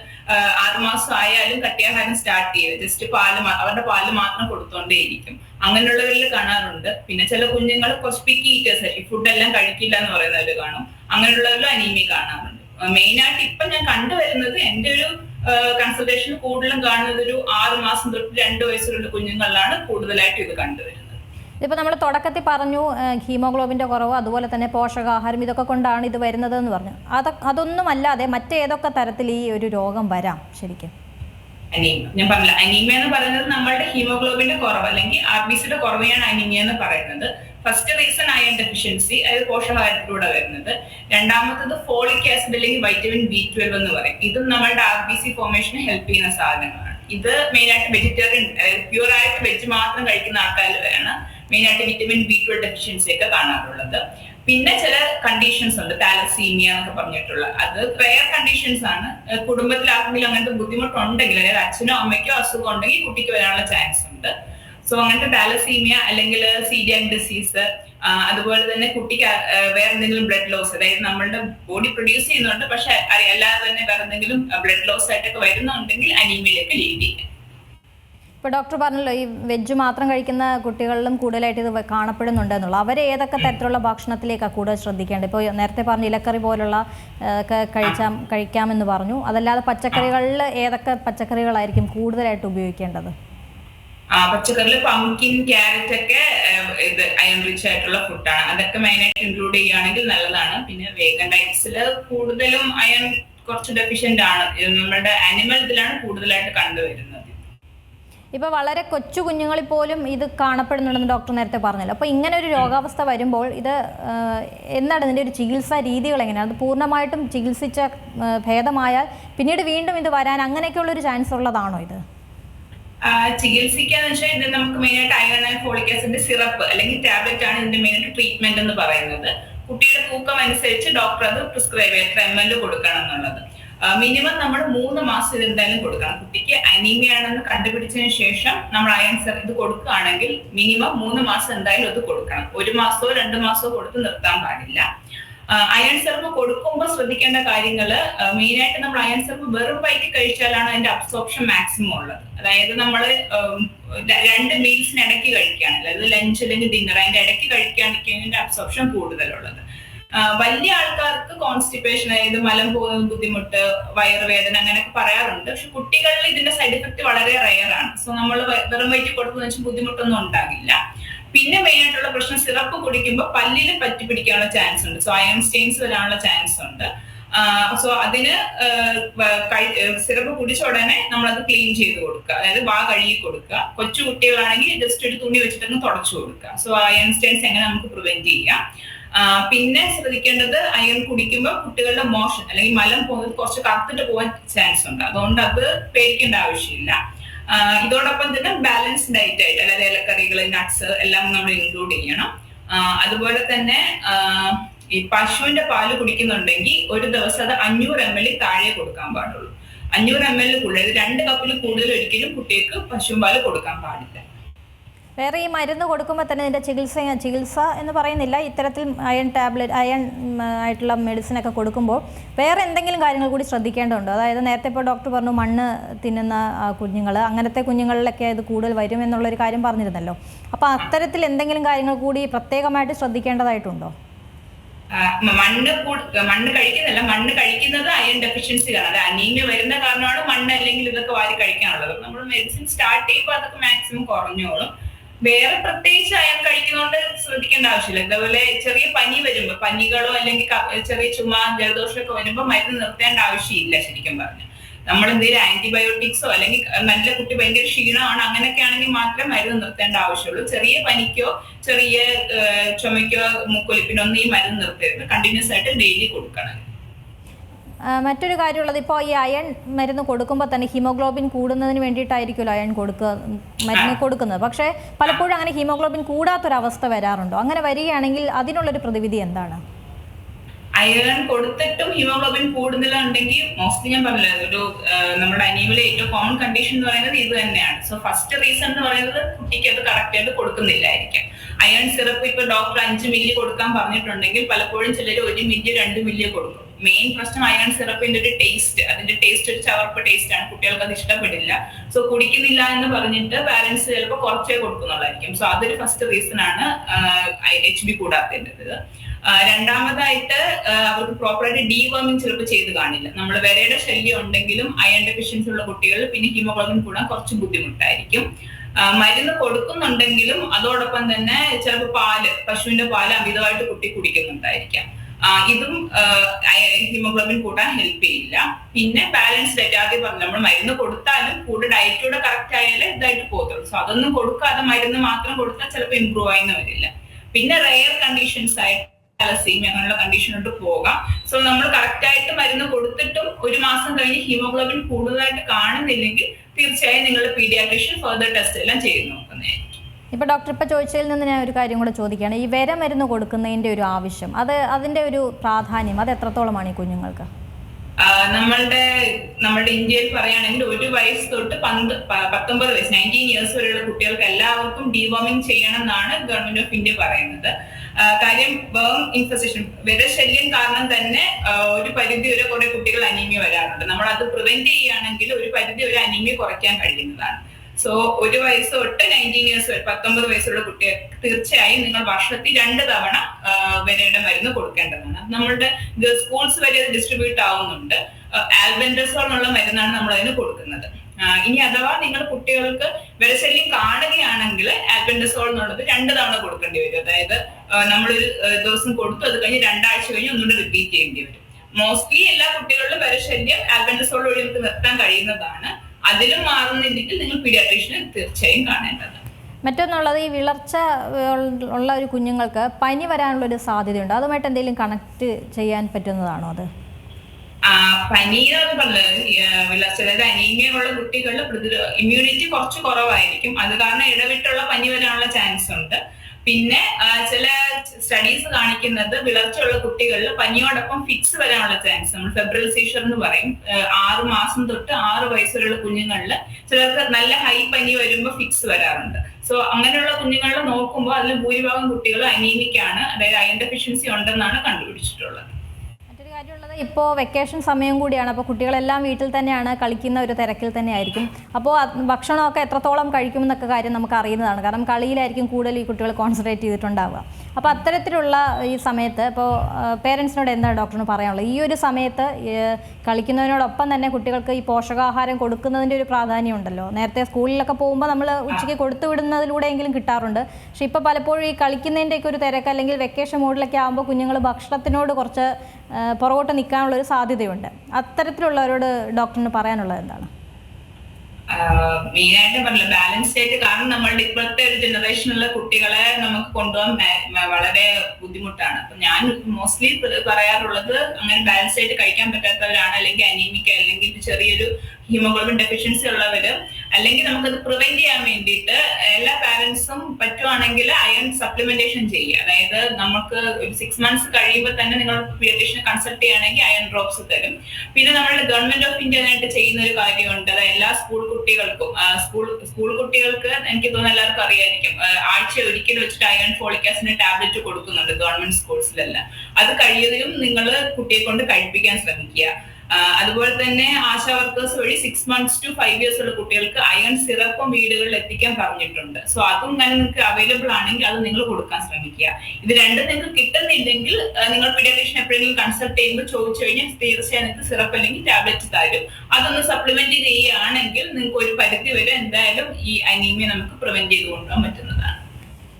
Speaker 2: ആറുമാസം ആയാലും കട്ടിയാഹാരം സ്റ്റാർട്ട് ചെയ്യുക ജസ്റ്റ് പാൽ അവരുടെ പാൽ മാത്രം കൊടുത്തോണ്ടേയിരിക്കും. അങ്ങനെയുള്ളവരിൽ കാണാറുണ്ട്. പിന്നെ ചില കുഞ്ഞുങ്ങൾ കുറച്ച് പിക്കി ഈറ്റേഴ്സ് ഫുഡ് എല്ലാം കഴിക്കില്ല എന്ന് പറയുന്നവര് കാണും. അങ്ങനെയുള്ളവരിലും അനീമിയ കാണാറുണ്ട്. മെയിൻ ആയിട്ട് ഇപ്പൊ ഞാൻ കണ്ടുവരുന്നത് എന്റെ ഒരു കൺസൾട്ടേഷൻ കൂടുതലും കാണുന്നത് ഒരു ആറ് മാസം തൊട്ട് രണ്ട് വയസ്സിലുള്ള കുഞ്ഞുങ്ങളിലാണ് കൂടുതലായിട്ട് ഇത് കണ്ടുവരുന്നത്.
Speaker 1: ഇതിപ്പോൾ നമ്മൾ തുടക്കത്തിൽ പറഞ്ഞു ഹീമോഗ്ലോബിന്റെ കുറവ് അതുപോലെ തന്നെ പോഷകാഹാരം ഇതൊക്കെ കൊണ്ടാണ് ഇത് വരുന്നത് എന്ന് പറഞ്ഞു. അത് അതൊന്നും അല്ലാതെ മറ്റേതൊക്കെ തരത്തിൽ ഈ ഒരു രോഗം വരാം ശരിക്കും?
Speaker 2: അനീമിയ ഞാൻ പറഞ്ഞില്ല. അനീമിയ എന്ന് പറയുന്നത് നമ്മളുടെ ഹീമോഗ്ലോബിന്റെ കുറവ് അല്ലെങ്കിൽ ആർ ബി സിയുടെ കുറവെയാണ് അനീമിയ എന്ന് പറയുന്നത്. ഫസ്റ്റ് റീസൺ അയൺ ഡെഫിഷ്യൻസി അതായത് പോഷകാഹാരത്തിലൂടെ വരുന്നത്. രണ്ടാമത്തത് ഫോളിക് ആസിഡ് അല്ലെങ്കിൽ വൈറ്റമിൻ ബി ട്വൽവ് എന്ന് പറയും. ഇതും നമ്മളുടെ ആർ ബി സി ഫോർമേഷന് ഹെൽപ്പ് ചെയ്യുന്ന സാധനങ്ങളാണ്. ഇത് മെയിൻ ആയിട്ട് വെജിറ്റേറിയൻ പ്യൂർ ആയിട്ട് വെജ് മാത്രം കഴിക്കുന്ന ആൾക്കാരിലാണ് മെയിൻ ആയിട്ട് വിറ്റമിൻ ബി ട്വൽവ് ഡെഫിഷ്യൻസി ഒക്കെ കാണാറുള്ളത്. പിന്നെ ചില കണ്ടീഷൻസ് ഉണ്ട്. താലസീമിയ എന്നൊക്കെ പറഞ്ഞിട്ടുള്ള. അത് റെയർ കണ്ടീഷൻസ് ആണ്. കുടുംബത്തിൽ ആർക്കെങ്കിലും അങ്ങനത്തെ ബുദ്ധിമുട്ടുണ്ടെങ്കിൽ അതായത് അച്ഛനോ അമ്മയ്ക്കോ അസുഖം ഉണ്ടെങ്കിൽ കുട്ടിക്ക് വരാനുള്ള ചാൻസ് ഉണ്ട്. സോ അങ്ങനത്തെ താലസീമിയ അല്ലെങ്കിൽ സീരിയാക് ഡിസീസ് അതുപോലെ തന്നെ കുട്ടിക്ക് വേറെ എന്തെങ്കിലും ബ്ലഡ് ലോസ് അതായത് നമ്മളുടെ ബോഡി പ്രൊഡ്യൂസ് ചെയ്യുന്നുണ്ട് പക്ഷെ അല്ലാതെ തന്നെ വേറെ എന്തെങ്കിലും ബ്ലഡ് ലോസ് ആയിട്ടൊക്കെ വരുന്നുണ്ടെങ്കിൽ അനീമിയയിലേക്ക് ലീഡ് ചെയ്യും
Speaker 1: ഇപ്പോൾ ഡോക്ടർ പറഞ്ഞല്ലോ ഈ വെജ് മാത്രം കഴിക്കുന്ന കുട്ടികളിലും കൂടുതലായിട്ട് ഇത് കാണപ്പെടുന്നുണ്ട് അവരെ ഏതൊക്കെ തരത്തിലുള്ള ഭക്ഷണത്തിലേക്കാണ് കൂടുതൽ ശ്രദ്ധിക്കേണ്ടത്? ഇപ്പോൾ നേരത്തെ പറഞ്ഞ ഇലക്കറി പോലുള്ള ഒക്കെ കഴിച്ചാൽ കഴിക്കാമെന്ന് പറഞ്ഞു. അതല്ലാതെ പച്ചക്കറികളിൽ ഏതൊക്കെ പച്ചക്കറികളായിരിക്കും കൂടുതലായിട്ട് ഉപയോഗിക്കേണ്ടത്?
Speaker 2: പച്ചക്കറിയിൽ പംകിൻ ക്യാരറ്റ് ഒക്കെ ഇത് അയൺ റിച്ച് ആയിട്ടുള്ള ഫുഡാണ് അതൊക്കെ മെയിനായിട്ട് ഇൻക്ലൂഡ് ചെയ്യുകയാണെങ്കിൽ നല്ലതാണ്. പിന്നെ വേഗൻ ഡയറ്റ്സിൽ കൂടുതലും അയൺ കുറച്ച് ഡെഫിഷ്യന്റ് ആണ്. നമ്മുടെ അനിമൽ ഇതിലാണ് കൂടുതലായിട്ട് കണ്ടുവരുന്നത്.
Speaker 1: ഇപ്പൊ വളരെ കൊച്ചു കുഞ്ഞുങ്ങളിൽ പോലും ഇത് കാണപ്പെടുന്നുണ്ടെന്ന് ഡോക്ടർ നേരത്തെ പറഞ്ഞല്ലോ. അപ്പൊ ഇങ്ങനെ ഒരു രോഗാവസ്ഥ വരുമ്പോൾ ഇത് എന്താണ് ഇതിന്റെ ഒരു ചികിത്സാ രീതികൾ എങ്ങനെയാണ്? അത് പൂർണമായിട്ടും ചികിത്സിച്ച ഭേദമായാൽ പിന്നീട് വീണ്ടും ഇത് വരാൻ അങ്ങനെയൊക്കെയുള്ള ഒരു ചാൻസ് ഉള്ളതാണോ ഇത്?
Speaker 2: ചികിത്സിക്കാന്ന് വെച്ചാൽ ഇത് നമുക്ക് മെയിൻ ആയിട്ട് iron and folic acid syrup അല്ലെങ്കിൽ ടാബ്ലറ്റ് ആണ് ഇതിന്റെ മെയിൻ ആയിട്ട് ട്രീറ്റ്മെന്റ് എന്ന് പറയുന്നത്. കുട്ടിയുടെ തൂക്കം അനുസരിച്ച് ഡോക്ടർ അത് പ്രിസ്ക്രൈബ് ചെയ്യും എത്ര എം എൽ കൊടുക്കണം എന്നുള്ളത്. മിനിമം നമ്മൾ മൂന്ന് മാസം ഇത് എന്തായാലും കൊടുക്കണം. കുട്ടിക്ക് അനീമിയ ആണെന്ന് കണ്ടുപിടിച്ചതിന് ശേഷം നമ്മൾ അയൺ സർ ഇത് കൊടുക്കുകയാണെങ്കിൽ മിനിമം മൂന്ന് മാസം എന്തായാലും അത് കൊടുക്കണം. ഒരു മാസമോ രണ്ട് മാസമോ കൊടുത്ത് നിർത്താൻ പാടില്ല. അയൺ സെർവ് കൊടുക്കുമ്പോൾ ശ്രദ്ധിക്കേണ്ട കാര്യങ്ങൾ മെയിൻ ആയിട്ട് നമ്മൾ അയൺ സെർവ് വെറും വയറ്റി കഴിച്ചാലാണ് അതിന്റെ അബ്സോർപ്ഷൻ മാക്സിമം ഉള്ളത്. അതായത് നമ്മൾ രണ്ട് മീൽസിന് ഇടയ്ക്ക് കഴിക്കുകയാണല്ലോ അതായത് ലഞ്ച് അല്ലെങ്കിൽ ഡിന്നർ അതിന്റെ ഇടയ്ക്ക് കഴിക്കുകയാണെങ്കിൽ അബ്സോർപ്ഷൻ കൂടുതലുള്ളത്. വലിയ ആൾക്കാർക്ക് കോൺസ്റ്റിപ്പേഷൻ അതായത് മലം പോകുന്ന ബുദ്ധിമുട്ട് വയറുവേദന അങ്ങനെയൊക്കെ പറയാറുണ്ട്. പക്ഷെ കുട്ടികളിൽ ഇതിന്റെ സൈഡ് എഫക്ട് വളരെ റയറാണ് സോ നമ്മൾ വെറും വയറ്റി കൊടുക്കുന്ന വെച്ചാൽ ബുദ്ധിമുട്ടൊന്നും ഉണ്ടാകില്ല. പിന്നെ മെയിൻ ആയിട്ടുള്ള പ്രശ്നം സിറപ്പ് കുടിക്കുമ്പോൾ പല്ലിൽ പറ്റി പിടിക്കാനുള്ള ചാൻസ് ഉണ്ട്. സോ അയൺ സ്റ്റെയിൻസ് വരാനുള്ള ചാൻസ് ഉണ്ട്. സോ അതിന് സിറപ്പ് കുടിച്ച ഉടനെ നമ്മളത് ക്ലീൻ ചെയ്ത് കൊടുക്കുക. അതായത് വാ കഴുകി കൊടുക്കുക. കൊച്ചു കുട്ടികളാണെങ്കിൽ ജസ്റ്റ് ഒരു തുണി വെച്ചിട്ട് ഒന്ന് തുടച്ചു കൊടുക്കുക. സോ അയൺ സ്റ്റെയിൻസ് എങ്ങനെ നമുക്ക് പ്രിവെന്റ് ചെയ്യാം? പിന്നെ ശ്രദ്ധിക്കേണ്ടത് അയൺ കുടിക്കുമ്പോൾ കുട്ടികളുടെ മോഷൻ അല്ലെങ്കിൽ മലം പോകുന്നത് കുറച്ച് കത്തിട്ട് പോകാൻ ചാൻസ് ഉണ്ട്. അതുകൊണ്ട് അത് പേടിക്കേണ്ട ആവശ്യമില്ല. ഇതോടൊപ്പം തന്നെ ബാലൻസ് ഡയറ്റ് ആയിട്ട് അതായത് ഇലക്കറികൾ നട്ട്സ് എല്ലാം നമ്മൾ ഇൻക്ലൂഡ് ചെയ്യണം. അതുപോലെ തന്നെ ഈ പശുവിന്റെ പാൽ കുടിക്കുന്നുണ്ടെങ്കിൽ ഒരു ദിവസം അത് അഞ്ഞൂറ് എം എൽ താഴെ കൊടുക്കാൻ പാടുള്ളൂ. അഞ്ഞൂറ് എം എൽ കൂടുതൽ രണ്ട് കപ്പിൽ കൂടുതൽ ഒരിക്കലും കുട്ടികൾക്ക് പശുവും പാൽ കൊടുക്കാൻ പാടില്ല.
Speaker 1: വേറെ ഈ മരുന്ന് കൊടുക്കുമ്പോൾ തന്നെ ഇതിന്റെ ചികിത്സ ചികിത്സ എന്ന് പറയുന്നില്ല. ഇത്തരത്തിൽ അയൺ ടാബ്ലറ്റ് അയൺ ആയിട്ടുള്ള മെഡിസിനൊക്കെ കൊടുക്കുമ്പോൾ വേറെ എന്തെങ്കിലും കാര്യങ്ങൾ കൂടി ശ്രദ്ധിക്കേണ്ടതുണ്ടോ. അതായത് നേരത്തെ ഇപ്പോൾ ഡോക്ടർ പറഞ്ഞു മണ്ണ് തിന്നുന്ന കുഞ്ഞുങ്ങൾ അങ്ങനത്തെ കുഞ്ഞുങ്ങളിലൊക്കെ ഇത് കൂടുതൽ വരും എന്നുള്ളൊരു കാര്യം പറഞ്ഞിരുന്നല്ലോ. അപ്പോൾ അത്തരത്തിൽ എന്തെങ്കിലും കാര്യങ്ങൾ കൂടി പ്രത്യേകമായിട്ട് ശ്രദ്ധിക്കേണ്ടതായിട്ടുണ്ടോ?
Speaker 2: മണ്ണ് മണ്ണ് കഴിക്കുന്നില്ല മണ്ണ് കഴിക്കുന്നത് അയൺ ഡെഫിഷ്യൻസി ആണ് അത് അനീമിയ വരുന്ന കാരണമാണ് മണ്ണ് അല്ലെങ്കിൽ ഇതൊക്കെ വാരി കഴിക്കാനുള്ളത്. നമ്മൾ മെഡിസിൻ സ്റ്റാർട്ട് ചെയ്യുമ്പോൾ അതൊക്കെ മാക്സിമം കുറഞ്ഞോളും. വേറെ പ്രത്യേകിച്ച് അയാൾ കഴിക്കുന്നോണ്ട് ശ്രദ്ധിക്കേണ്ട ആവശ്യമില്ല. ഇതേപോലെ ചെറിയ പനി വരുമ്പോ പനികളോ അല്ലെങ്കിൽ ചെറിയ ചുമ ജലദോഷമൊക്കെ വരുമ്പോ മരുന്ന് നിർത്തേണ്ട ആവശ്യമില്ല ശരിക്കും പറഞ്ഞു. നമ്മൾ എന്തെങ്കിലും ആന്റിബയോട്ടിക്സോ അല്ലെങ്കിൽ നല്ല കുട്ടി ഭയങ്കര ക്ഷീണമാണ് അങ്ങനെയൊക്കെ ആണെങ്കിൽ മാത്രമേ മരുന്ന് നിർത്തേണ്ട ആവശ്യമുള്ളൂ. ചെറിയ പനിക്കോ ചെറിയ ചുമയ്ക്കോ മുക്കൊലിപ്പിനോ ഒന്നും ഈ മരുന്ന് നിർത്തരുത്. കണ്ടിന്യൂസ് ആയിട്ട് ഡെയിലി കൊടുക്കണം.
Speaker 1: മറ്റൊരു കാര്യമുള്ളത് ഇപ്പോൾ ഈ അയൺ മരുന്ന് കൊടുക്കുമ്പോൾ തന്നെ ഹീമോഗ്ലോബിൻ കൂടുന്നതിന് വേണ്ടിയിട്ടായിരിക്കുമല്ലോ അയൺ കൊടുക്കുക മരുന്ന് കൊടുക്കുന്നത്. പക്ഷേ പലപ്പോഴും അങ്ങനെ ഹീമോഗ്ലോബിൻ കൂടാത്തൊരവസ്ഥ വരാറുണ്ടോ. അങ്ങനെ വരികയാണെങ്കിൽ അതിനുള്ളൊരു പ്രതിവിധി എന്താണ്?
Speaker 2: അയൺ കൊടുത്തിട്ടും ഹീമോഗ്ലോബിൻ കൂടുതലുണ്ടെങ്കിൽ മോസ്റ്റ്ലി ഞാൻ പറഞ്ഞില്ല ഒരു നമ്മുടെ അനീമിലെ ഏറ്റവും കോമൺ കണ്ടീഷൻ എന്ന് പറയുന്നത് ഇത് തന്നെയാണ്. സോ ഫസ്റ്റ് റീസൺ എന്ന് പറയുന്നത് കുട്ടിക്ക് അത് കറക്റ്റ് ആയിട്ട് കൊടുക്കുന്നില്ലായിരിക്കും. അയൺ സിറപ്പ് ഇപ്പൊ ഡോക്ടർ അഞ്ച് മില്ലി കൊടുക്കാൻ പറഞ്ഞിട്ടുണ്ടെങ്കിൽ പലപ്പോഴും ചിലർ ഒരു മില്ലി രണ്ട് മില്ലി കൊടുക്കും. മെയിൻ പ്രശ്നം അയൺ സിറപ്പിന്റെ ഒരു ടേസ്റ്റ് അതിന്റെ ടേസ്റ്റ് ഒരു ചവർപ്പ് ടേസ്റ്റ് ആണ്. കുട്ടികൾക്ക് അത് ഇഷ്ടപ്പെടില്ല. സോ കുടിക്കുന്നില്ല എന്ന് പറഞ്ഞിട്ട് പാരന്റ്സ് ചിലപ്പോൾ കുറച്ചേ കൊടുക്കുന്നുള്ളായിരിക്കും. സോ അതൊരു ഫസ്റ്റ് റീസൺ ആണ് എച്ച് ബി കൂടാത്തത് രണ്ടാമതായിട്ട് അവർക്ക് പ്രോപ്പറായിട്ട് ഡീവർമിങ് ചിലപ്പോൾ ചെയ്ത് കാണില്ല. നമ്മൾ വിരയുടെ ശല്യം ഉണ്ടെങ്കിലും അയൺ ഡെഫിഷ്യൻസി ഉള്ള കുട്ടികൾ പിന്നെ ഹീമോഗ്ലോബിൻ കൂടാൻ കുറച്ച് ബുദ്ധിമുട്ടായിരിക്കും. മരുന്ന് കൊടുക്കുന്നുണ്ടെങ്കിലും അതോടൊപ്പം തന്നെ ചിലപ്പോൾ പാൽ പശുവിന്റെ പാൽ അമിതമായിട്ട് കുട്ടി കുടിക്കുന്നുണ്ടായിരിക്കാം. ഇതും ഹിമോഗ്ലോബിൻ കൂട്ടാൻ ഹെൽപ്പ് ചെയ്യില്ല. പിന്നെ ബാലൻസ് ആദ്യം പറഞ്ഞു നമ്മൾ മരുന്ന് കൊടുത്താലും കൂടെ ഡയറ്റൂടെ കറക്റ്റ് ആയാലേ ഇതായിട്ട് പോകത്തുള്ളൂ. സോ അതൊന്നും കൊടുക്കാതെ മരുന്ന് മാത്രം കൊടുത്താൽ ചിലപ്പോൾ ഇമ്പ്രൂവ് ആയിന്ന് വരില്ല. പിന്നെ റെയർ കണ്ടീഷൻസ് ആയിട്ട് തലസീമ അങ്ങനെയുള്ള കണ്ടീഷനോട്ട് പോകാം. സോ നമ്മൾ കറക്റ്റ് ആയിട്ട് മരുന്ന് കൊടുത്തിട്ടും ഒരു മാസം കഴിഞ്ഞ് ഹീമോഗ്ലോബിൻ കൂടുതലായിട്ട് കാണുന്നില്ലെങ്കിൽ തീർച്ചയായും നിങ്ങൾ പീഡിയാട്രിഷ്യൻ ഫെർദർ ടെസ്റ്റ് എല്ലാം ചെയ്ത് നോക്കുന്നതായിരിക്കും.
Speaker 1: ഇപ്പോൾ ഡോക്ടർ ഇപ്പോൾ ചോദിച്ചതിൽ നിന്ന് ഞാൻ ഒരു കാര്യം കൂടെ ചോദിക്കുകയാണ്. ഈ വിര മരുന്ന് കൊടുക്കുന്നതിന്റെ ഒരു ആവശ്യം അത് അതിന്റെ ഒരു പ്രാധാന്യം അത് എത്രത്തോളമാണ് ഈ കുഞ്ഞുങ്ങൾക്ക്?
Speaker 2: നമ്മളുടെ നമ്മുടെ ഇന്ത്യയിൽ പറയുകയാണെങ്കിൽ ഒരു വയസ്സ് തൊട്ട് പന്ത് പത്തൊമ്പത് വയസ്സ് നയന്റീൻ ഇയേഴ്സ് വരെയുള്ള കുട്ടികൾക്ക് എല്ലാവർക്കും ഡീവോമിങ് ചെയ്യണം എന്നാണ് ഗവൺമെന്റ് ഓഫ് ഇന്ത്യ പറയുന്നത് കാര്യം ബേം ഇൻഫെസ്റ്റേഷൻ വിരശല്യം കാരണം തന്നെ ഒരു പരിധി വരെ കുറെ കുട്ടികൾ അനീമിയ വരാറുണ്ട്. നമ്മൾ അത് പ്രിവെന്റ് ചെയ്യുകയാണെങ്കിൽ ഒരു പരിധി വരെ അനീമിയ കുറയ്ക്കാൻ കഴിയുന്നതാണ്. സോ ഒരു വയസ്സ് തൊട്ട് നയന്റീൻ ഇയേഴ്സ് വരെ പത്തൊമ്പത് വയസ്സുള്ള കുട്ടികൾക്ക് തീർച്ചയായും നിങ്ങൾ വർഷത്തിൽ രണ്ട് തവണ വിരയുടെ മരുന്ന് കൊടുക്കേണ്ടതാണ്. നമ്മളുടെ സ്കൂൾസ് വരെ ഡിസ്ട്രിബ്യൂട്ട് ആവുന്നുണ്ട്. ആൽബൻഡസോൾ എന്നുള്ള മരുന്നാണ് നമ്മൾ അതിന് കൊടുക്കുന്നത്. ഇനി അഥവാ നിങ്ങൾ കുട്ടികൾക്ക് വിരശല്യം കാണുകയാണെങ്കിൽ ആൽബൻഡസോൾ എന്നുള്ളത് രണ്ട് തവണ കൊടുക്കേണ്ടി വരും. അതായത് നമ്മൾ ഒരു ദിവസം കൊടുത്തു അത് കഴിഞ്ഞ് രണ്ടാഴ്ച കഴിഞ്ഞ് ഒന്നുകൂടെ റിപ്പീറ്റ് ചെയ്യേണ്ടി വരും. മോസ്റ്റ്ലി എല്ലാ കുട്ടികളിലും വിരശല്യം ആൽബൻഡസോൾ വഴി നമുക്ക് നിർത്താൻ കഴിയുന്നതാണ്. അതിലും മാറുന്നില്ലെങ്കിൽ നിങ്ങൾ പീഡിയാട്രീഷ്യനെ തീർച്ചയായും കാണേണ്ടത്
Speaker 1: മറ്റൊന്നുള്ളത് ഈ വിളർച്ച ഉള്ള ഒരു കുഞ്ഞുങ്ങൾക്ക് പനി വരാനുള്ള ഒരു സാധ്യതയുണ്ട്. അതുമായിട്ട് എന്തെങ്കിലും കണക്ട് ചെയ്യാൻ പറ്റുന്നതാണോ അത്?
Speaker 2: പനി എന്ന് പറഞ്ഞത് അനീമിയ ഉള്ള പ്രതിരോ ഇമ്മ്യൂണിറ്റി കുറച്ച് കുറവായിരിക്കും. അത് കാരണം ഇടവിട്ടുള്ള പനി വരാനുള്ള ചാൻസ് ഉണ്ട് പിന്നെ ചില സ്റ്റഡീസ് കാണിക്കുന്നത് വിളർച്ചയുള്ള കുട്ടികളിൽ പനിയോടൊപ്പം ഫിക്സ് വരാനുള്ള ചാൻസ് നമ്മൾ ഫെബ്രൽ സീഷർ എന്ന് പറയും. ആറ് മാസം തൊട്ട് ആറ് വയസ്സുള്ള കുഞ്ഞുങ്ങളിൽ ചിലർക്ക് നല്ല ഹൈ പനി വരുമ്പോൾ ഫിക്സ് വരാറുണ്ട്. സോ അങ്ങനെയുള്ള കുഞ്ഞുങ്ങളിൽ നോക്കുമ്പോൾ അതിൽ ഭൂരിഭാഗം കുട്ടികൾ അനീമിക്കാണ് അതായത് അയൺ ഡെഫിഷ്യൻസി ഉണ്ടെന്നാണ് കണ്ടുപിടിച്ചിട്ടുള്ളത്.
Speaker 1: ഇപ്പോൾ വെക്കേഷൻ സമയം കൂടിയാണ്. അപ്പോൾ കുട്ടികളെല്ലാം വീട്ടിൽ തന്നെയാണ് കളിക്കുന്ന ഒരു തിരക്കിൽ തന്നെ ആയിരിക്കും അപ്പോൾ ഭക്ഷണമൊക്കെ എത്രത്തോളം കഴിക്കുമെന്നൊക്കെ കാര്യം നമുക്ക് അറിയുന്നതാണ്. കാരണം കളിയിലായിരിക്കും കൂടുതൽ ഈ കുട്ടികൾ കോൺസെൻട്രേറ്റ് ചെയ്തിട്ടുണ്ടാവുക. അപ്പോൾ അത്തരത്തിലുള്ള ഈ സമയത്ത് ഇപ്പോൾ പേരൻസിനോട് എന്താണ് ഡോക്ടറിന് പറയാനുള്ളത്? ഈ ഒരു സമയത്ത് കളിക്കുന്നതിനോടൊപ്പം തന്നെ കുട്ടികൾക്ക് ഈ പോഷകാഹാരം കൊടുക്കുന്നതിന്റെ ഒരു പ്രാധാന്യം ഉണ്ടല്ലോ നേരത്തെ സ്കൂളിലൊക്കെ പോകുമ്പോൾ നമ്മൾ ഉച്ചയ്ക്ക് കൊടുത്തു വിടുന്നതിലൂടെയെങ്കിലും കിട്ടാറുണ്ട്. പക്ഷെ ഇപ്പോൾ പലപ്പോഴും ഈ കളിക്കുന്നതിന്റെയൊക്കെ ഒരു തിരക്ക് അല്ലെങ്കിൽ വെക്കേഷൻ മോഡിലൊക്കെ ആകുമ്പോൾ കുഞ്ഞുങ്ങൾ ഭക്ഷണത്തിനോട് കുറച്ച് പുറകോട്ട് നിൽക്കാനുള്ളൊരു സാധ്യതയുണ്ട്. അത്തരത്തിലുള്ളവരോട് ഡോക്ടറിന് പറയാനുള്ളത് എന്താണ്?
Speaker 2: മെയിനായിട്ട് പറഞ്ഞില്ല ബാലൻസ് ആയിട്ട് കാരണം നമ്മളുടെ ഇപ്പോഴത്തെ ഒരു ജനറേഷനിലുള്ള കുട്ടികളെ നമുക്ക് കൊണ്ടുപോകാൻ വളരെ ബുദ്ധിമുട്ടാണ്. അപ്പൊ ഞാൻ മോസ്റ്റ്ലി പറയാറുള്ളത് അങ്ങനെ ബാലൻസ് ആയിട്ട് കഴിക്കാൻ പറ്റാത്തവരാണ് അല്ലെങ്കിൽ അനീമിക്ക അല്ലെങ്കിൽ ചെറിയൊരു ഹീമോഗ്ലോബിൻ ഡെഫിഷ്യൻസി ഉള്ളവര് അല്ലെങ്കിൽ നമുക്കത് പ്രിവെന്റ് ചെയ്യാൻ വേണ്ടിയിട്ട് എല്ലാ പാരന്റ്സും പറ്റുവാണെങ്കിൽ അയൺ സപ്ലിമെന്റേഷൻ ചെയ്യുക. അതായത് നമുക്ക് സിക്സ് മന്ത്സ് കഴിയുമ്പോൾ തന്നെ നിങ്ങൾ പീഡിയട്രീഷ്യനെ കൺസൾട്ട് ചെയ്യുകയാണെങ്കിൽ അയൺ ഡ്രോപ്സ് തരും. പിന്നെ നമ്മുടെ ഗവൺമെന്റ് ഓഫ് ഇന്ത്യ ആയിട്ട് ചെയ്യുന്ന ഒരു കാര്യമുണ്ട്. അതായത് എല്ലാ സ്കൂൾ കുട്ടികൾക്കും സ്കൂൾ സ്കൂൾ കുട്ടികൾക്ക് എനിക്ക് തോന്നുന്നു എല്ലാവർക്കും അറിയായിരിക്കും. ആഴ്ച ഒരിക്കൽ വെച്ചിട്ട് അയൺ ഫോളിക് ആസിഡ് ടാബ്ലറ്റ് കൊടുക്കുന്നുണ്ട് ഗവൺമെന്റ് സ്കൂൾസിലെല്ലാം അത് കഴിയുന്നതും നിങ്ങൾ കുട്ടിയെ കൊണ്ട് കഴിപ്പിക്കാൻ ശ്രമിക്കുക. അതുപോലെ തന്നെ ആശാ വർക്കേഴ്സ് വഴി six months to five years ഉള്ള കുട്ടികൾക്ക് അയൺ സിറപ്പും വീടുകളിൽ എത്തിക്കാൻ പറഞ്ഞിട്ടുണ്ട്. സോ അതും ഞാൻ നിങ്ങൾക്ക് അവൈലബിൾ ആണെങ്കിൽ അത് നിങ്ങൾ കൊടുക്കാൻ ശ്രമിക്കുക. ഇത് രണ്ടും നിങ്ങൾക്ക് കിട്ടുന്നില്ലെങ്കിൽ നിങ്ങൾ പീഡിയാട്രീഷൻ എപ്പോഴെങ്കിലും കൺസൾട്ട് ചെയ്യുമ്പോൾ ചോദിച്ചു കഴിഞ്ഞാൽ തീർച്ചയായും നിങ്ങൾക്ക് സിറപ്പ് അല്ലെങ്കിൽ ടാബ്ലറ്റ് തരും. അതൊന്ന് സപ്ലിമെന്റ് ചെയ്യുകയാണെങ്കിൽ നിങ്ങൾക്ക് ഒരു പരിധി വരെ എന്തായാലും ഈ അനീമിയ നമുക്ക് പ്രിവെന്റ് ചെയ്ത് കൊണ്ടുപോകാൻ പറ്റുന്നതാണ്.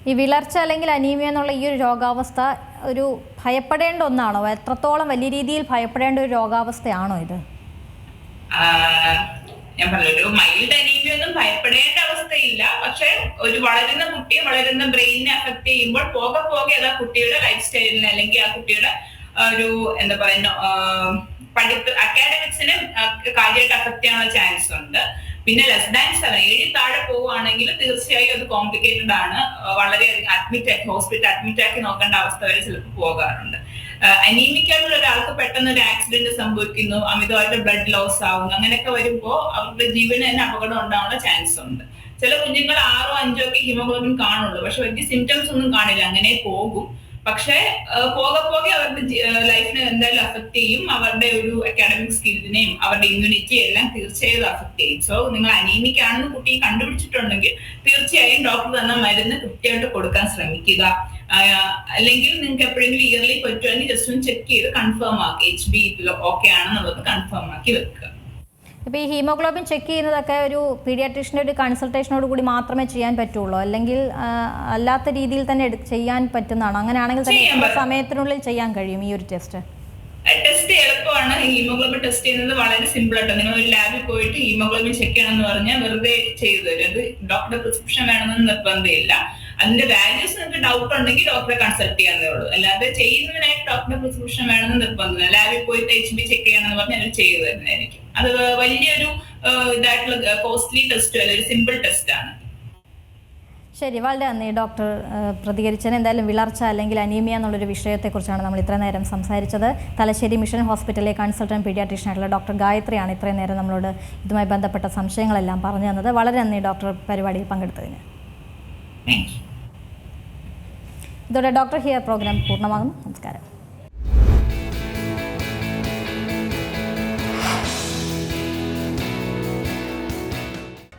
Speaker 1: ഈ വിളർച്ച അല്ലെങ്കിൽ അനീമിയ എന്നുള്ള ഈ ഒരു രോഗാവസ്ഥ ഒരു ഭയപ്പെടേണ്ട ഒന്നാണോ? എത്രത്തോളം വലിയ രീതിയിൽ ഭയപ്പെടേണ്ട ഒരു രോഗാവസ്ഥയാണോ ഇത്?
Speaker 2: ഞാൻ പറഞ്ഞു ഒരു മൈൽഡ് അനീമിയ ഒന്നും ഭയപ്പെടേണ്ട അവസ്ഥയില്ല. പക്ഷെ ഒരു വളരുന്ന കുട്ടിയെ വളരുന്ന ബ്രെയിനിനെ അഫക്ട് ചെയ്യുമ്പോൾ പോകെ പോകെ അത് ആ കുട്ടിയുടെ ലൈഫ് സ്റ്റൈലിന് അല്ലെങ്കിൽ ആ കുട്ടിയുടെ ഒരു എന്താ പറയുന്ന പഠിപ്പ് അക്കാഡമിക്സിന് കാര്യമായിട്ട് അഫക്ട് ചെയ്യാനുള്ള ചാൻസ് ഉണ്ട്. പിന്നെ ലെസ് ദാൻ സെവൻ ഏഴ് താഴെ പോവുകയാണെങ്കിൽ തീർച്ചയായും അത് കോംപ്ലിക്കേറ്റഡ് ആണ്. വളരെ അഡ്മിറ്റ് ആക്കി ഹോസ്പിറ്റൽ അഡ്മിറ്റ് ആക്കി നോക്കേണ്ട അവസ്ഥ വരെ ചിലപ്പോൾ പോകാറുണ്ട്. അനീമിക്കായിട്ടുള്ള ഒരാൾക്ക് പെട്ടെന്ന് ഒരു ആക്സിഡന്റ് സംഭവിക്കുന്നു അമിതമായിട്ട് ബ്ലഡ് ലോസ് ആവുന്നു അങ്ങനെയൊക്കെ വരുമ്പോൾ അവരുടെ ജീവന് തന്നെ അപകടം ഉണ്ടാവാനുള്ള ചാൻസ് ഉണ്ട്. ചില കുഞ്ഞുങ്ങൾ ആറോ അഞ്ചോ ഒക്കെ ഹിമോഗ്ലോബിൻ കാണുള്ളൂ പക്ഷെ വലിയ സിംറ്റംസ് ഒന്നും കാണില്ല അങ്ങനെ പോകും. പക്ഷെ പോകെ പോകെ അവരുടെ ലൈഫിനെ എന്തായാലും അഫക്ട് ചെയ്യും. അവരുടെ ഒരു അക്കാഡമിക് സ്കില്ലിനെയും അവരുടെ ഇമ്മ്യൂണിറ്റി എല്ലാം തീർച്ചയായും അഫക്ട് ചെയ്യും. സോ നിങ്ങൾ അനീമിക് ആണെന്ന് കുട്ടി കണ്ടുപിടിച്ചിട്ടുണ്ടെങ്കിൽ തീർച്ചയായും ഡോക്ടർ തന്ന മരുന്ന് കൃത്യമായിട്ട് കൊടുക്കാൻ ശ്രമിക്കുക. അല്ലെങ്കിൽ നിങ്ങൾക്ക് എപ്പോഴെങ്കിലും ഇയർലി പറ്റുമെങ്കിൽ ജസ്റ്റ് ഒന്ന് ചെക്ക് ചെയ്ത് കൺഫേം ആക്കുക എച്ച് ബി ഓക്കെ ആണെന്നുള്ളത് കൺഫേം ആക്കി വെക്കുക.
Speaker 1: ഇപ്പോൾ ഈ ഹീമോഗ്ലോബിൻ ചെക്ക് ചെയ്യുന്നതൊക്കെ ഒരു പീഡിയാട്രീഷ്യന്റെ ഒരു കൺസൾട്ടേഷനോട് കൂടി മാത്രമേ ചെയ്യാൻ പറ്റുള്ളൂ. അല്ലെങ്കിൽ അല്ലാത്ത രീതിയിൽ തന്നെ ചെയ്യാൻ പറ്റുന്നതാണോ. അങ്ങനെയാണെങ്കിൽ തന്നെ. സമയത്തിനുള്ളിൽ ചെയ്യാൻ കഴിയും ഈ ഒരു ടെസ്റ്റ്?
Speaker 2: ടെസ്റ്റ് എളുപ്പമാണ്. ഹീമോഗ്ലോബിൻ ടെസ്റ്റ് ചെയ്യുന്നത് വളരെ സിമ്പിൾ ആയിട്ട് നിങ്ങൾ ഒരു ലാബിൽ പോയിട്ട് ഹീമോഗ്ലോബിൻ ചെക്ക് ചെയ്യണമെന്ന് പറഞ്ഞാൽ വെറുതെ ചെയ്തു തരും. അത് ഡോക്ടറുടെ പ്രിസ്ക്രിപ്ഷൻ വേണമെന്ന് നിർബന്ധമില്ല. അതിന്റെ വാല്യൂസ് നിങ്ങൾക്ക് ഡൗട്ട് ഉണ്ടെങ്കിൽ ഡോക്ടറെ കൺസൾട്ട് ചെയ്യാന്നേ ഉള്ളൂ. അല്ലാതെ ചെയ്യുന്നതിനായിട്ട് ഡോക്ടറെ പ്രിസ്ക്രിപ്ഷൻ വേണമെന്ന് നിർബന്ധമില്ല. ലാബിൽ പോയിട്ട് എച്ച് ബി ചെക്ക് ചെയ്യണമെന്ന് പറഞ്ഞാൽ അവർ ചെയ്തു തരുന്നതായിരിക്കും. അത് വലിയൊരു ഇതായിട്ടുള്ള കോസ്റ്റ്ലി ടെസ്റ്റ് അല്ല ഒരു സിമ്പിൾ ടെസ്റ്റ് ആണ്.
Speaker 1: ശരി വളരെ നന്ദി ഡോക്ടർ പ്രതികരിച്ചതിന്. എന്തായാലും വിളർച്ച അല്ലെങ്കിൽ അനീമിയ എന്നുള്ളൊരു വിഷയത്തെക്കുറിച്ചാണ് നമ്മൾ ഇത്രയും നേരം സംസാരിച്ചത്. തലശ്ശേരി മിഷൻ ഹോസ്പിറ്റലിലെ കൺസൾട്ടന്റ് പീഡിയാട്രീഷ്യനായിട്ടുള്ള ഡോക്ടർ ഗായത്രിയാണ് ഇത്രയും നേരം നമ്മളോട് ഇതുമായി ബന്ധപ്പെട്ട സംശയങ്ങളെല്ലാം പറഞ്ഞു തന്നത്. വളരെ നന്ദി ഡോക്ടർ പരിപാടിയിൽ പങ്കെടുത്തതിന്. ഇതോടെ ഡോക്ടർ ഹിയർ പ്രോഗ്രാം പൂർണമാകും നമസ്കാരം.